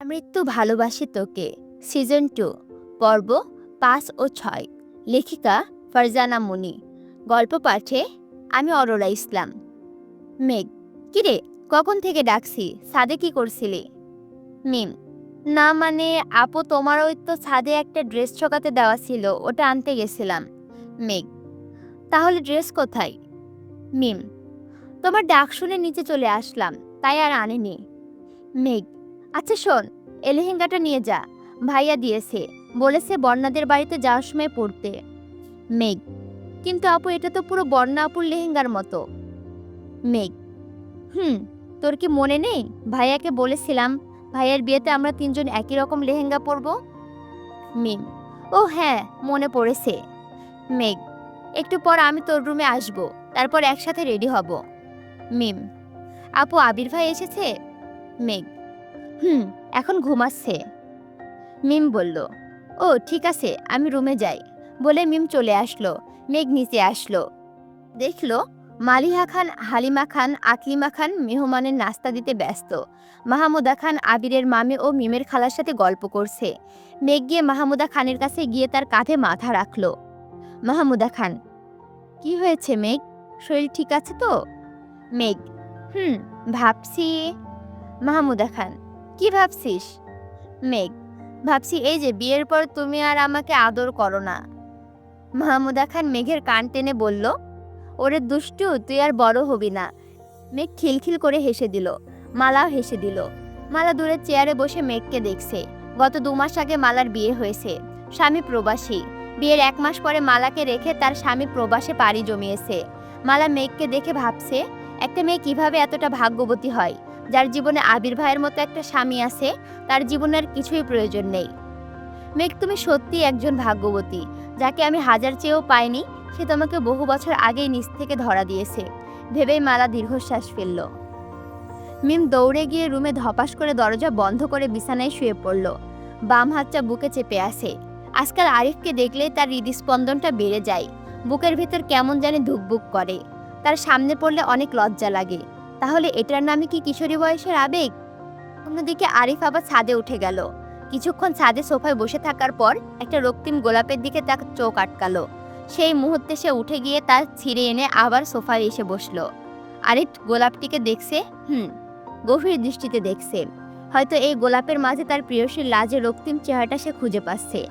মৃত্যু ভালোবাসি তোকে। সিজন টু, পর্ব পাঁচ ও ছয়। লেখিকা ফারজানা মুনি। গল্প পাঠে আমি অরোরা ইসলাম। মেঘ, কিরে, কখন থেকে ডাকছি? সাদে কি করছিলি? মিম, না মানে আপু তোমার ওই তো ছাদে একটা ড্রেস ছকাতে দেওয়া ছিল, ওটা আনতে গেছিলাম। মেঘ, তাহলে ড্রেস কোথায়? মিম, তোমার ডাক শুনে নিচে চলে আসলাম, তাই আর আনেনি। মেঘ আচ্ছা শোন এ লেহেঙ্গাটা নিয়ে যা। ভাইয়া দিয়েছে, বলেছে বর্ণাদের বাড়িতে যাওয়ার সময় পড়তে। মেঘ, কিন্তু আপু, এটা তো পুরো বর্ণা আপুর লেহেঙ্গার মতো। মেঘ, হুম, তোর কি মনে নেই? ভাইয়াকে বলেছিলাম, ভাইয়ার বিয়েতে আমরা তিনজন একই রকম লেহেঙ্গা পরব? মিম ও হ্যাঁ মনে পড়েছে। মেঘ, একটু পর আমি তোর রুমে আসব, তারপর একসাথে রেডি হব। মিম, আপু আবির ভাই এসেছে? মেঘ হুম, এখন ঘুমাচ্ছে। মিম বলল, ও, ঠিক আছে, আমি রুমে যাই। বলে মিম চলে আসলো, মেঘ নিচে আসলো। দেখল মালিহা খান, হালিমা খান, আকলিমা খান মেহমানের নাস্তা দিতে ব্যস্ত। মাহমুদা খান আবিরের মামে ও মিমের খালার সাথে গল্প করছে। মেঘ গিয়ে মাহমুদা খানের কাছে গিয়ে তার কাঁধে মাথা রাখল। মাহমুদা খান, কি হয়েছে মেঘ? শরীর ঠিক আছে তো? মেঘ, হুম, ভাবছি মাহমুদা খান কি ভাবছিস? মেঘ, ভাবছি এই যে বিয়ের পর তুমি আর আমাকে আদর করো না। মাহমুদা খান মেঘের কান টেনে বলল, ওরে দুষ্টু, তুই আর বড় হবি না। মেঘ খিলখিল করে হেসে দিল, মালাও হেসে দিল। মালা দূরে চেয়ারে বসে মেঘকে দেখছে। গত দু মাস আগে মালার বিয়ে হয়েছে। স্বামী প্রবাসী। বিয়ের এক মাস পরে মালাকে রেখে তার স্বামী প্রবাসে পাড়ি জমিয়েছে। মালা মেঘকে দেখে ভাবছে, একটা মেয়ে কীভাবে এতটা ভাগ্যবতী হয়? যার জীবনে আবির ভাইয়ের মতো একটা স্বামী আছে, তার জীবনের কিছুই প্রয়োজন নেই। মেঘ, তুমি সত্যি একজন ভাগ্যবতী, যাকে আমি হাজার চেয়েও পাইনি, সে তোমাকে বহু বছর আগেই নিচ থেকে ধরা দিয়েছে। ভেবেই মালা দীর্ঘশ্বাস ফেলল। মিম দৌড়ে গিয়ে রুমে ধপাস করে দরজা বন্ধ করে বিছানায় শুয়ে পড়ল। বাম হাতটা বুকে চেপে আসে আজকাল আরিফকে দেখলে তার হৃদস্পন্দনটা বেড়ে যায়। বুকের ভেতর কেমন জানি ধুকবুক করে। তার সামনে পড়লে অনেক লজ্জা লাগে। তাহলে এটার নামে কি কিশোরী বয়সের আবেগ? অন্যদিকে আরিফ আবার ছাদে উঠে গেল। কিছুক্ষণ ছাদে সোফায় বসে থাকার পর একটা রক্তিম গোলাপের দিকে তার চোখ আটকালো। সেই মুহূর্তে সে উঠে গিয়ে তার ছিঁড়ে এনে আবার সোফায় এসে বসল। আরিফ গোলাপটিকে দেখছে, হুম, গভীর দৃষ্টিতে দেখছে। হয়তো এই গোলাপের মাঝে তার প্রিয়সীর লাজে রক্তিম চেহারাটা সে খুঁজে পাচ্ছে।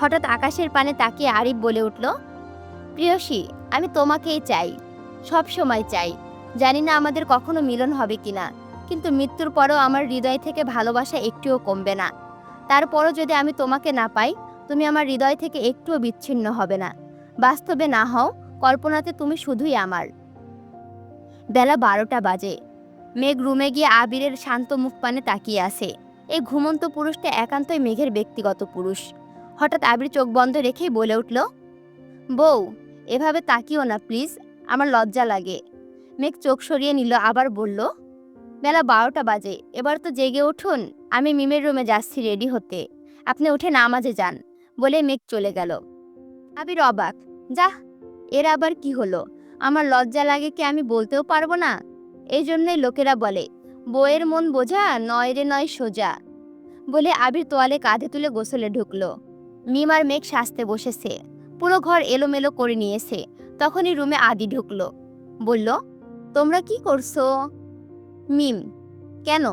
হঠাৎ আকাশের পানে তাকিয়ে আরিফ বলে উঠল, প্রিয়সী, আমি তোমাকেই চাই সব সময় চাই। জানি না আমাদের কখনো মিলন হবে কিনা, কিন্তু মৃত্যুর পরেও আমার হৃদয় থেকে ভালোবাসা একটুও কমবে না। তারপরও যদি আমি তোমাকে না পাই, তুমি আমার হৃদয় থেকে একটুও বিচ্ছিন্ন হবে না। বাস্তবে না হও, কল্পনাতে তুমি শুধুই আমার। বেলা বারোটা বাজে। মেঘ রুমে গিয়ে আবিরের শান্ত মুখ পানে তাকিয়ে আসে এই ঘুমন্ত পুরুষটা একান্তই মেঘের ব্যক্তিগত পুরুষ। হঠাৎ আবির চোখ বন্ধ রেখেই বলে উঠল, বউ, এভাবে তাকিও না, প্লিজ। আমার লজ্জা লাগে। মেঘ চোখ সরিয়ে নিল, আবার বলল, বেলা বারোটা বাজে, এবার তো জেগে উঠুন, আমি মিমের রুমে যাচ্ছি রেডি হতে। আপনি উঠে নামাজে যান, বলে মেঘ চলে গেল। আবির অবাক, যা, এর আবার কি হলো? আমার লজ্জা লাগে কি আমি বলতেও পারব না? এই জন্যই লোকেরা বলে বইয়ের মন বোঝা, নয় রে নয় সোজা, বলে আবির তোয়ালে কাঁধে তুলে গোসলে ঢুকলো। মিম আর মেঘ সাজতে বসেছে, পুরো ঘর এলোমেলো করে নিয়েছে, তখনই রুমে আদি ঢুকলো, বলল তোমরা কি করছ? মিম, কেন?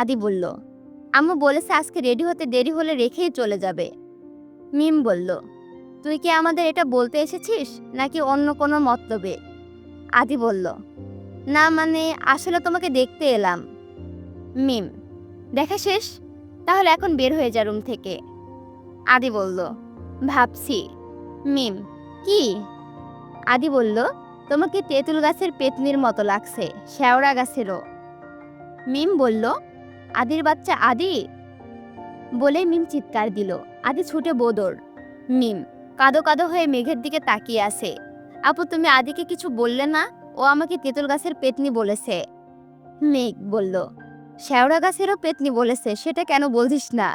আদি বলল, আম্মু বলেছে আজকে রেডি হতে দেরি হলে রেখেই চলে যাবে। মিম বলল, তুই কি আমাদের এটা বলতে এসেছিস নাকি অন্য কোনো মতলবে? আদি বলল, না মানে আসলে তোমাকে দেখতে এলাম। মিম, দেখা শেষ? তাহলে এখন বের হয়ে যা রুম থেকে। আদি বলল, ভাবছি। মিম, কি? আদি বলল তোমাকে তেঁতুল গাছের পেতনির মতো লাগছে, শেওড়া গাছেরও। মিম বলল, আদির বাচ্চা আদি? বলে মিম চিৎকার দিল, আদি ছুটে বোদর। মিম, কাদো কাদো হয়ে মেঘের দিকে তাকিয়ে আসে আপু, তুমি আদিকে কিছু বললে না? ও আমাকে তেঁতুল গাছের পেতনি বলেছে। মেঘ বলল, শেওড়া গাছেরও পেতনি বলেছে, সেটা কেন বলছিস না?